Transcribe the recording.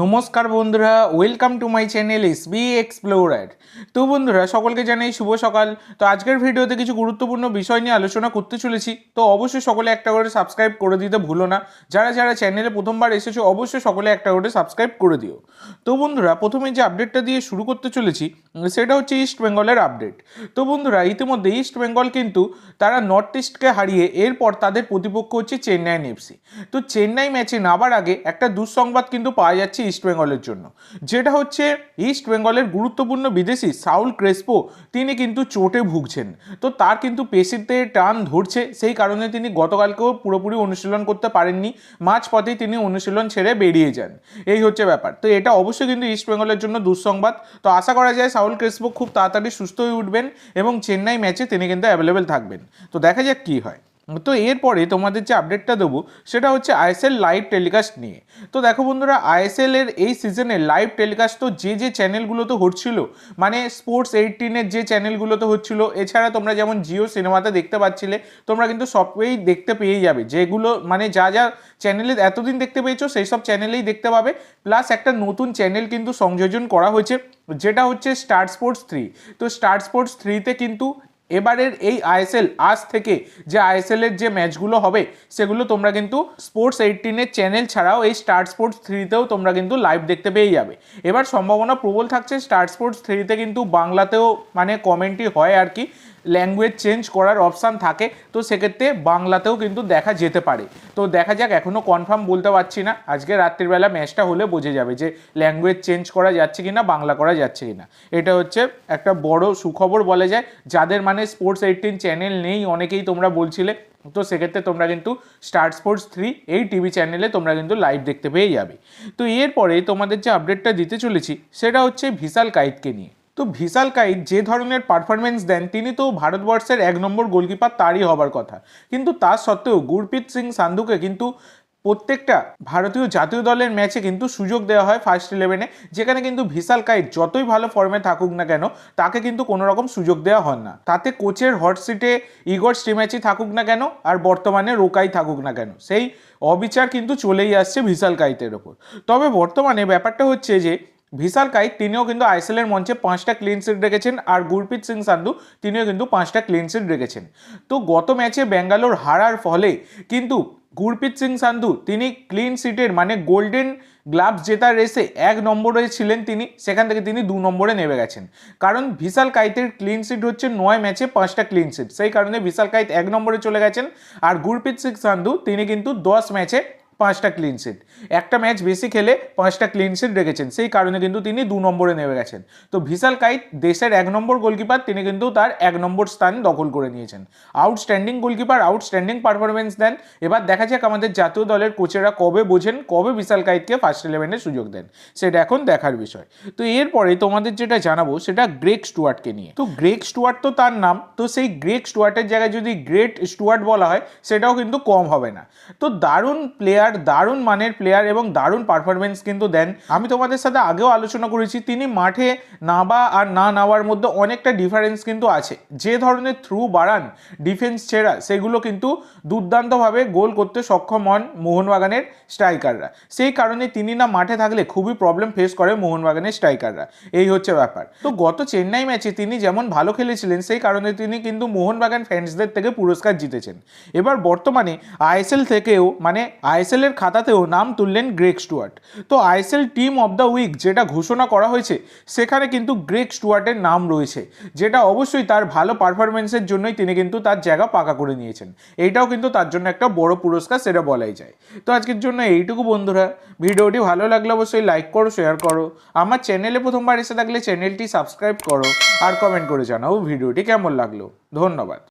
নমস্কার বন্ধুরা welcome to my channel S B explorer তো বন্ধুরা, সকলকে জানাই শুভ সকাল। তো আজকের ভিডিওতে কিছু গুরুত্বপূর্ণ বিষয় নিয়ে আলোচনা করতে চলেছি। তো অবশ্যই সকলে একটা করে সাবস্ক্রাইব করে দিতে ভুলো না। যারা যারা চ্যানেলে প্রথমবার এসেছ, অবশ্যই সকলে একটা করে সাবস্ক্রাইব করে দিও। তো বন্ধুরা, প্রথমে যে আপডেটটা দিয়ে শুরু করতে চলেছি, সেটা হচ্ছে ইস্ট বেঙ্গলের আপডেট তো বন্ধুরা, ইতিমধ্যে ইস্ট বেঙ্গল কিন্তু তারা নর্থ ইস্টকে হারিয়ে এরপর তাদের প্রতিপক্ষ হচ্ছে চেন্নাই এফসি তো চেন্নাই ম্যাচে নামার আগে একটা দুঃসংবাদ কিন্তু পাওয়া যাচ্ছে ইস্ট বেঙ্গলের জন্য। যেটা হচ্ছে ইস্ট বেঙ্গলের গুরুত্বপূর্ণ বিদেশি সাউল ক্রেসপো তিনি কিন্তু চোটে ভুগছেন। তো তার কিন্তু পেশিতে টান ধরছে, সেই কারণে তিনি গতকালকেও পুরোপুরি অনুশীলন করতে পারেননি। মাঝ পথেই তিনি অনুশীলন ছেড়ে বেরিয়ে যান। এই হচ্ছে ব্যাপার। তো এটা অবশ্যই কিন্তু ইস্ট বেঙ্গলের জন্য দুঃসংবাদ। তো আশা করা যায় সাউল ক্রেসপো খুব তাড়াতাড়ি সুস্থ হয়ে উঠবেন এবং চেন্নাই ম্যাচে তিনি কিন্তু অ্যাভেলেবেল থাকবেন। তো দেখা যাক কী হয়। তো এরপরে তোমাদের যে আপডেটটা দেবো, সেটা হচ্ছে আইএসএল লাইভ টেলিকাস্ট নিয়ে। তো দেখো বন্ধুরা আইএসএল এর এই সিজনে লাইভ টেলিকাস্ট তো যে যে চ্যানেলগুলোতে হচ্ছিল মানে স্পোর্টস এইটিনের যে চ্যানেলগুলোতে হচ্ছিল, এছাড়া তোমরা যেমন জিও সিনেমাতে দেখতে পাচ্ছিলে, তোমরা কিন্তু সবই দেখতে পেয়ে যাবে। যেগুলো মানে যা যা চ্যানেলে এতদিন দেখতে পেয়েছ, সেই সব চ্যানেলেই দেখতে পাবে। প্লাস একটা নতুন চ্যানেল কিন্তু সংযোজন করা হয়েছে, যেটা হচ্ছে স্টার স্পোর্টস থ্রি তো স্টার স্পোর্টস থ্রিতে কিন্তু এবারের এই আইএসএল, আজ থেকে যে আইএসএলের যে ম্যাচগুলো হবে, সেগুলো তোমরা কিন্তু স্পোর্টস এইটিনের চ্যানেল ছাড়াও এই স্টার স্পোর্টস থ্রিতেও তোমরা কিন্তু লাইভ দেখতে পেয়ে যাবে। এবার সম্ভাবনা প্রবল থাকছে স্টার স্পোর্টস থ্রিতে কিন্তু বাংলাতেও মানে কমেন্টই হয় আর কি। ল্যাঙ্গুয়েজ চেঞ্জ করার অপশান থাকে, তো সেক্ষেত্রে বাংলাতেও কিন্তু দেখা যেতে পারে। তো দেখা যাক এখনও কনফার্ম বলতে পারছি না। আজকে রাত্রিবেলা ম্যাচটা হলে বোঝে যাবে যে ল্যাঙ্গুয়েজ চেঞ্জ করা যাচ্ছে কি না বাংলা করা যাচ্ছে কি না এটা হচ্ছে একটা বড় সুখবর বলা যায়। যাদের মানে স্পোর্টস এইটিন চ্যানেল নেই, অনেকেই তোমরা বলছিলে, তো সেক্ষেত্রে তোমরা কিন্তু স্টার স্পোর্টস থ্রি এই টিভি চ্যানেলে তোমরা কিন্তু লাইভ দেখতে পেয়ে যাবে। তো এরপরে তোমাদের যে আপডেটটা দিতে চলেছি, সেটা হচ্ছে ভিশাল কাইতকে নিয়ে। তো ভিশাল কাইট যে ধরনের পারফরমেন্স দেন, তিনি তো ভারতবর্ষের এক নম্বর গোলকিপার, তারই হবার কথা। কিন্তু তা সত্ত্বেও গুরপ্রীত সিং সান্ধুকে কিন্তু প্রত্যেকটা ভারতীয় জাতীয় দলের ম্যাচে কিন্তু সুযোগ দেওয়া হয় ফার্স্ট ইলেভেনে যেখানে কিন্তু ভিশাল কাইট যতই ভালো ফর্মে থাকুক না কেন, তাকে কিন্তু কোনো রকম সুযোগ দেওয়া হয় না। তাতে কোচের হট সিটে ইগর স্টিম্যাচই থাকুক না কেন, আর বর্তমানে রোকাই থাকুক না কেন, সেই অবিচার কিন্তু চলেই আসছে ভিশাল কাইতের ওপর। তবে বর্তমানে ব্যাপারটা হচ্ছে যে ভিশাল কাইত তিনিও কিন্তু আইএসএল এর মঞ্চে পাঁচটা ক্লিন সিট রেখেছেন আর গুরপ্রীত সিং সান্ধু, তিনিও কিন্তু পাঁচটা ক্লিন সিট রেখেছেন। তো গত ম্যাচে ব্যাঙ্গালোর হারার ফলে কিন্তু গুরপ্রীত সিং সান্ধু, তিনি ক্লিন সিটের মানে গোল্ডেন গ্লাভস জেতার রেসে এক নম্বরে ছিলেন তিনি, সেখান থেকে তিনি দু নম্বরে নেমে গেছেন। কারণ ভিশাল কাইতের ক্লিন সিট হচ্ছে নয় ম্যাচে পাঁচটা ক্লিন সিট সেই কারণে বিশাল কাইত এক নম্বরে চলে গেছেন আর গুরপ্রীত সিং সান্ধু, তিনি কিন্তু দশ ম্যাচে পাঁচটা ক্লিন সিট একটা ম্যাচ বেশি খেলে পাঁচটা ক্লিন সিট রেখেছেন। সেই কারণে কিন্তু তিনি দু নম্বরে নেমে গেছেন। তো ভিশাল কাইত দেশের এক নম্বর গোলকিপার তিনি কিন্তু তার এক নম্বর স্থান দখল করে নিয়েছেন। আউটস্ট্যান্ডিং গোলকিপার আউটস্ট্যান্ডিং পারফরমেন্স দেন। এবার দেখা যাক আমাদের জাতীয় দলের কোচেরা কবে বোঝেন, কবে বিশাল কাইতকে ফার্স্ট ইলেভেনে সুযোগ দেন। সেটা এখন দেখার বিষয়। তো এরপরে তোমাদের যেটা জানাব, সেটা গ্রেক স্টুয়ার্টকে নিয়ে। তো গ্রেক স্টুয়ার্ট তো তার নাম, তো সেই গ্রেক স্টুয়ার্টের জায়গায় যদি গ্রেট স্টুয়ার্ট বলা হয়, সেটাও কিন্তু কম হবে না। তো দারুণ প্লেয়ার দারুণ মানের প্লেয়ার এবং দারুণ পারফরমেন্স কিন্তু দেন। আমি তোমাদের সাথে আগেও আলোচনা করেছি, তিনি মাঠে নাবা আর না নাওয়ার মধ্যে অনেকটা ডিফারেন্স কিন্তু আছে। যে ধরনের থ্রু বাড়ান ডিফেন্স ছেড়া, সেগুলো কিন্তু দুর্দান্তভাবে গোল করতে সক্ষম হন মোহনবাগানের স্ট্রাইকাররা সেই কারণে তিনি না মাঠে থাকলে খুবই প্রবলেম ফেস করে মোহনবাগানের স্ট্রাইকাররা এই হচ্ছে ব্যাপার। তো গত চেন্নাই ম্যাচে তিনি যেমন ভালো খেলেছিলেন, সেই কারণে তিনি কিন্তু মোহনবাগান ফ্যান্সদের থেকে পুরস্কার জিতেছেন। এবার বর্তমানে আইএসএল থেকেও মানে আইএসএল এর খাতাতেও নাম তুললেন গ্রেক স্টুয়ার্ট। তো ISL team of the week যেটা ঘোষণা করা হয়েছে, সেখানে কিন্তু গ্রেক স্টুয়ার্টের নাম রয়েছে, যেটা অবশ্যই তার ভালো পারফরমেন্সের জন্যই তিনি কিন্তু তার জায়গা পাকা করে নিয়েছেন। এইটাও কিন্তু তার জন্য একটা বড় পুরস্কার সেটা বলাই যায়। তো আজকের জন্য এইটুকু বন্ধুরা, ভিডিওটি ভালো লাগলে অবশ্যই লাইক করো শেয়ার করো, আমার চ্যানেলে প্রথমবার এসে থাকলে চ্যানেলটি সাবস্ক্রাইব করো আর কমেন্ট করে জানাও ভিডিওটি কেমন লাগল। ধন্যবাদ।